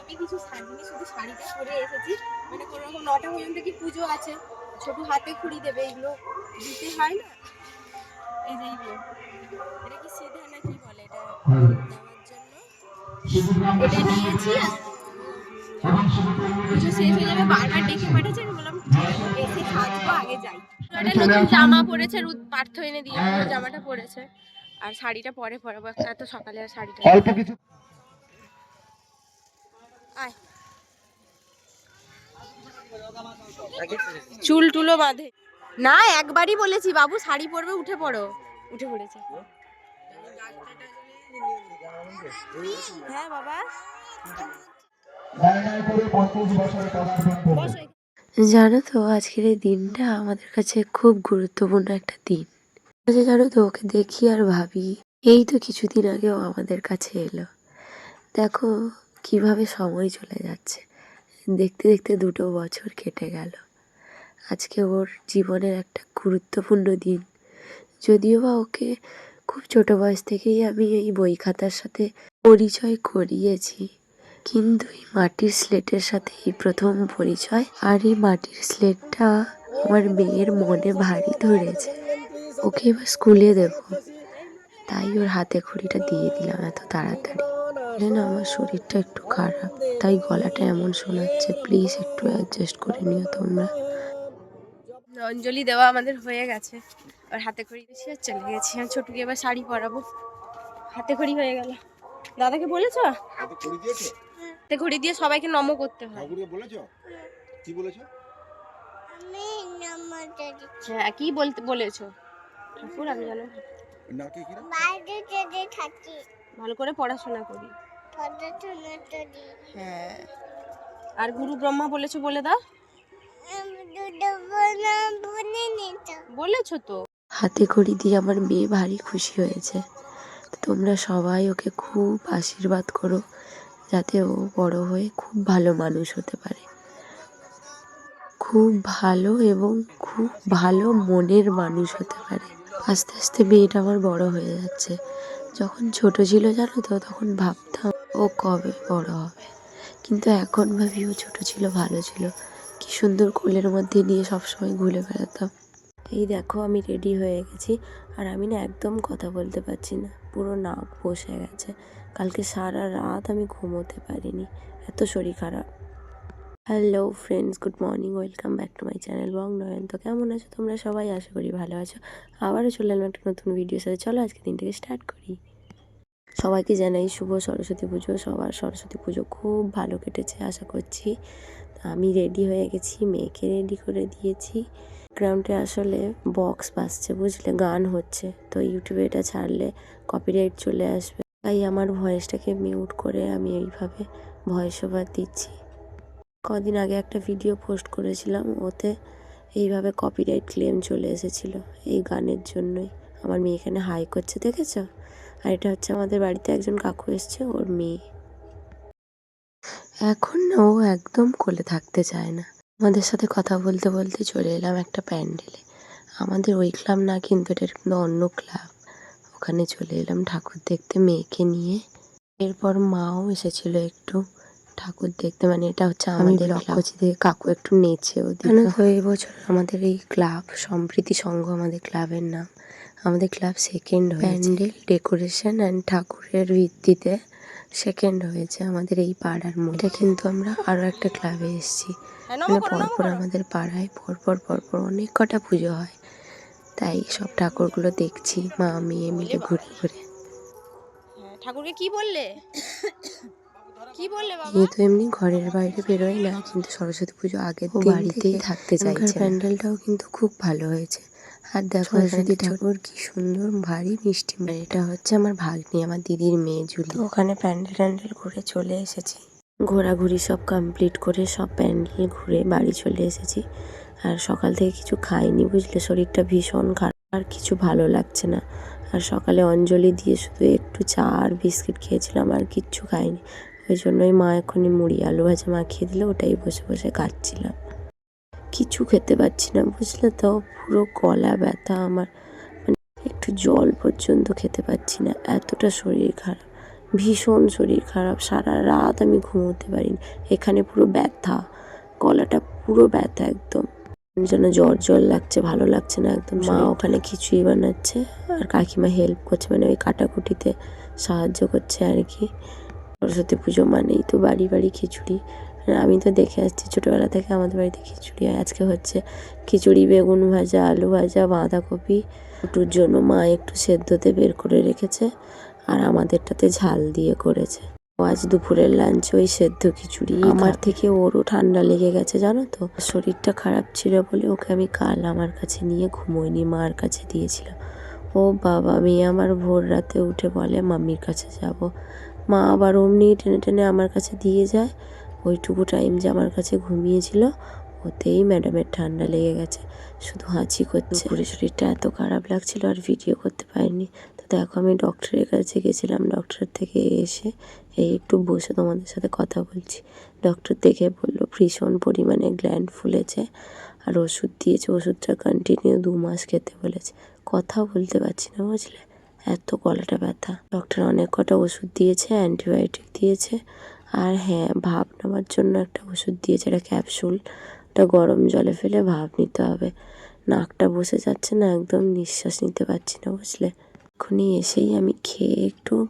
আমি কিছু সাজিনি শুধু শাড়িটা পরে এসেছি। মানে কোনো রকম নটা পর্যন্ত কি পুজো আছে? ছোট হাতে খুঁড়ি দেবে এগুলো দিতে হয় না? এই যে এইগুলো এটা কি সিধা না কি বলে এটা? দেওয়ার জন্য। এটা নিয়েছি পুজো শেষ হয়ে যাবে বারবার ডেকে পাঠাচ্ছে আমি বললাম এসে সাজবো আগে যাই। একটা নতুন জামা পরেছে রুদ পার্থ এনে দিয়ে জামাটা পরেছে। আর শাড়িটা পরে পরাবো একটা এত সকালে আর শাড়িটা অল্প কিছু চুল টুলো বাঁধে। না একবারই বলেছি বাবু শাড়ি পরবে উঠে পড়ো। উঠে পড়েছে। হ্যাঁ বাবা। জানো তো আজকের এই দিনটা আমাদের কাছে খুব গুরুত্বপূর্ণ একটা দিন। আচ্ছা জানো তো ওকে দেখি আর ভাবি। এই তো কিছুদিন আগেও আমাদের কাছে এলো। দেখো কীভাবে সময় চলে যাচ্ছে। দেখতে দেখতে দুটো বছর কেটে গেল। আজকে ওর জীবনের একটা গুরুত্বপূর্ণ দিন। যদিও বা ওকে খুব ছোট বয়স থেকেই আমি এই বই খাতার সাথে পরিচয় করিয়েছি, কিন্তু এই মাটির স্লেটের সাথে এই প্রথম পরিচয় আর এই মাটির স্লেটটা আমার মেয়ের মনে ভারী ধরেছে। ওকে এবার স্কুলে দেব। তাই ওর হাতে খড়িটা দিয়ে দিলাম এত তাড়াতাড়ি। জানেন না আমার শরীরটা একটু খারাপ তাই গলাটা এমন শোনাচ্ছে। প্লিজ একটু অ্যাডজাস্ট করে নিও তোমরা। অঞ্জলি দেওয়া আমাদের হয়ে গেছে। আর হাতে খড়ি দিয়েছি আর চলে গেছি। আর ছোটুকে এবার শাড়ি পরাবো। হাতে খড়ি হয়ে গেল। দাদাকে বলেছ? এত করে দিয়েছ? হাতে খড়ি দিয়ে সবাইকে নম করতে হয়। বলেছ? কি বলেছ? হ্যাঁ কি বলতে বলেছ? ঠাকুর আমি জানো নাকি কি বাইরে যদি থাকি। ভালো করে পড়াশোনা করি। হ্যাঁ। আর গুরু ব্রহ্মা বলেছ বলে দাও। বলেছ তো। হাতে খড়ি দিয়ে আমার মেয়ে ভারী খুশি হয়েছে। তো তোমরা সবাই ওকে খুব আশীর্বাদ করো যাতে ও বড় হয়ে খুব ভালো মানুষ হতে পারে। খুব ভালো এবং খুব ভালো মনের মানুষ হতে পারে। আস্তে আস্তে মেয়েটা আমার বড় হয়ে যাচ্ছে। যখন ছোট ছিল জানো তো তখন ভাবতাম ও কবে বড় হবে? কিন্তু এখন ভাবি ও ছোট ছিল, ভালো ছিল। কি সুন্দর কোলের মধ্যে নিয়ে সবসময় ঘুরে বেড়াতাম। এই দেখো, আমি রেডি হয়ে গেছি। আর আমি না একদম কথা বলতে পারছি না। পুরো নাক বসে গেছে। কালকে সারা রাত আমি ঘুমোতে পারিনি। এত শরীর খারাপ। Hello friends good morning welcome back to my channel Bong Nayan তো কেমন আছো তোমরা? সবাই আশা করি ভালো আছো। আবারও চলে এলাম একটা নতুন ভিডিও সাথে। চলো আজকে দিনটাকে স্টার্ট করি। সবাইকে জানাই শুভ সরস্বতী পুজো। সবার সরস্বতী পুজো খুব ভালো কেটেছে, আশা করছি। আমি রেডি হয়ে গেছি, মেয়েকে রেডি করে দিয়েছি। গ্রাউন্ডে আসলে বক্স বাজছে, বুঝলে? গান হচ্ছে। তো ইউটিউবে এটা ছাড়লে কপিরাইট চলে আসবে। তাই আমার ভয়েসটাকে মিউট করে আমি এইভাবে ভয়েস ওভার দিচ্ছি। কদিন আগে একটা ভিডিও পোস্ট করেছিলাম, ওতে এইভাবে কপিরাইট ক্লেম চলে এসেছিল এই গানের জন্যই। আমার মেয়ে এখানে হাই করছে, দেখেছ? আর এটা হচ্ছে আমাদের বাড়িতে একজন কাকু এসছে ওর মেয়ে। এখন না ও একদম কোলে থাকতে চায় না। আমাদের সাথে কথা বলতে বলতে চলে এলাম একটা প্যান্ডেলে। আমাদের ওই ক্লাব না কিন্তু এটা কিন্তু অন্য ক্লাব। ওখানে চলে এলাম ঠাকুর দেখতে মেয়েকে নিয়ে। এরপর মাও এসেছিল একটু ঠাকুর দেখতে। মানে এটা হচ্ছে আমাদের কাকু একটু নেচেও দিল এই বছর আমাদের এই ক্লাব সম্প্রীতি সংঘ আমাদের ক্লাবের নাম। আমাদের club second pandal decoration and ঠাকুরের ভিত্তিতে সেকেন্ড হয়েছে আমাদের এই পাড়ার মধ্যে। কিন্তু আমরা আরও একটা ক্লাবে এসেছি। হ্যাঁ, মানে পরপর আমাদের পাড়ায় পরপর পরপর অনেক কটা পুজো হয়। তাই সব ঠাকুরগুলো দেখছি মা মেয়ে মিলে ঘুরে ঘুরে। হ্যাঁ, ঠাকুরকে কি বললে? কি বললে বাবা? তো এমনি ঘরের বাইরে বেরোয় না কিন্তু সরস্বতী পুজো আগে বাড়িতেই থাকতে চাইছে প্যান্ডেলটাও কিন্তু খুব ভালো হয়েছে। আর দেখো সরস্বতী ঠাকুর কি সুন্দর ভারী মিষ্টি এটা হচ্ছে আমার ভাগ্নি আমার দিদির মেয়ে জুলি। ওখানে প্যান্ডেল ট্যান্ডেল ঘুরে চলে এসেছি। ঘোরাঘুরি সব কমপ্লিট করে সব প্যান্ডেল ঘুরে বাড়ি চলে এসেছি। আর সকাল থেকে কিছু খাইনি বুঝলে শরীরটা ভীষণ খারাপ। আর কিছু ভালো লাগছে না। আর সকালে অঞ্জলি দিয়ে শুধু একটু চা আর বিস্কিট খেয়েছিলাম আর কিচ্ছু খাইনি। ওই জন্যই মা এখনই মুড়ি আলু ভাজা মাখিয়ে দিলে ওটাই বসে বসে খাচ্ছিলাম। কিছু খেতে পারছি না বুঝলে তো? পুরো গলা ব্যথা আমার। মানে একটু জল পর্যন্ত খেতে পারছি না। এতটা শরীর খারাপ ভীষণ শরীর খারাপ। সারা রাত আমি ঘুমোতে পারিনি। এখানে পুরো ব্যথা গলাটা পুরো ব্যথা একদম। যেন জ্বর জ্বর লাগছে ভালো লাগছে না একদম। মা ওখানে খিচুড়ি বানাচ্ছে আর কাকিমা হেল্প করছে মানে ওই কাটাকুটিতে সাহায্য করছে আর কি। সরস্বতী পুজো মানেই তো বাড়ি বাড়ি খিচুড়ি। আমি তো দেখে আসছি ছোটোবেলা থেকে আমাদের বাড়িতে খিচুড়ি হয়। আজকে হচ্ছে খিচুড়ি বেগুন ভাজা আলু ভাজা বাঁধাকপি। দুটোর জন্য মা একটু সেদ্ধতে বের করে রেখেছে আর আমাদেরটাতে ঝাল দিয়ে করেছে। ও আজ দুপুরের লাঞ্চ ওই সেদ্ধ খিচুড়ি। আমার থেকে ওরও ঠান্ডা লেগে গেছে জানো তো? শরীরটা খারাপ ছিল বলে ওকে আমি কাল আমার কাছে নিয়ে ঘুমোইনি মার কাছে দিয়েছিলাম। ও বাবা মেয়ে আমার ভোর রাতে উঠে বলে মাম্মির কাছে যাব। মা আবার অমনি টেনে টেনে আমার কাছে দিয়ে যায়। ওইটুকু টাইম যে আমার কাছে ঘুমিয়েছিল, ওতেই ম্যাডামের ঠান্ডা লেগে গেছে। শুধু হাঁচি করছে। পুরো শরীরটা এত খারাপ লাগছিল, আর ভিডিও করতে পারিনি। তো দেখো, আমি ডক্টরের কাছে গেছিলাম। ডক্টর থেকে এসে এই একটু বসে তোমাদের সাথে কথা বলছি। ডক্টর দেখে বলল, ভীষণ পরিমাণে গ্ল্যান্ড ফুলেছে, আর ওষুধ দিয়েছে। ওষুধটা কন্টিনিউ দু মাস খেতে বলেছে। কথা বলতে পারছি না, বুঝলে? এত গলাটা ব্যথা। ডক্টর অনেক কটা ওষুধ দিয়েছে অ্যান্টিবায়োটিক দিয়েছে। আর হ্যাঁ ভাপ নেওয়ার জন্য একটা ওষুধ দিয়েছে, একটা ক্যাপসুল ওটা গরম জলে ফেলে ভাপ নিতে হবে। নাকটা বসে যাচ্ছে না, একদম নিঃশ্বাস নিতে পারছি না বুঝলে। এখনই এসেই আমি খেয়ে একটু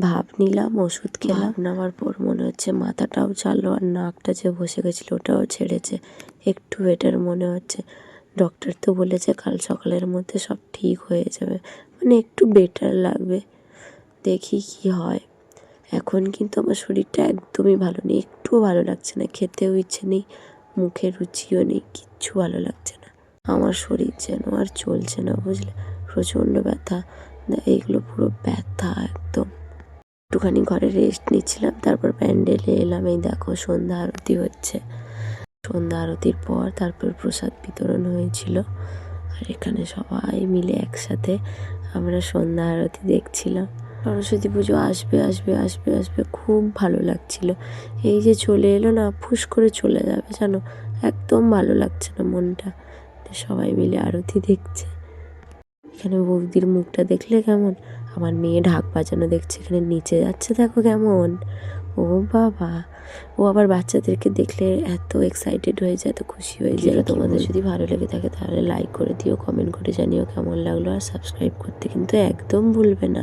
ভাপ নিলাম, ওষুধ খেলাম। নেওয়ার পর মনে হচ্ছে মাথাটাও চাললো আর নাকটা যে বসে গেছিল ওটাও ছেড়েছে। একটু বেটার মনে হচ্ছে। ডক্টর তো বলেছে কাল সকালের মধ্যে সব ঠিক হয়ে যাবে। মানে একটু বেটার লাগবে। দেখি কি হয়। এখন কিন্তু আমার শরীরটা একদমই ভালো নেই একটুও ভালো লাগছে না খেতেও ইচ্ছে নেই মুখে রুচিও নেই কিচ্ছু ভালো লাগছে না। আমার শরীর যেন আর চলছে না বুঝলে? প্রচণ্ড ব্যথা না, এইগুলো পুরো ব্যথা একদম। একটুখানি ঘরে রেস্ট নিচ্ছিলাম তারপর প্যান্ডেলে এলাম এই দেখো সন্ধ্যা আরতি হচ্ছে। সন্ধ্যা আরতির পর তারপর প্রসাদ বিতরণ হয়েছিল আর এখানে সবাই মিলে একসাথে আমরা সন্ধ্যা আরতি দেখছিলাম। সরস্বতী পুজো আসবে আসবে আসবে আসবে। খুব ভালো লাগছিল। এই যে চলে এলো না ফুস করে চলে যাবে জানো? একদম ভালো লাগছে না মনটা। সবাই মিলে আরতি দেখছে। এখানে বৌদির মুখটা দেখলে কেমন? আমার মেয়ে ঢাক বাজানো দেখছে এখানে নিচে যাচ্ছে দেখো কেমন। ও বাবা। ও আবার বাচ্চাদেরকে দেখলে এত এক্সাইটেড হয়ে যায় এত খুশি হয়ে যায়। তোমাদের যদি ভালো লেগে থাকে তাহলে লাইক করে দিও কমেন্ট করে জানিও কেমন লাগল। আর সাবস্ক্রাইব করতে কিন্তু একদম ভুলবে না।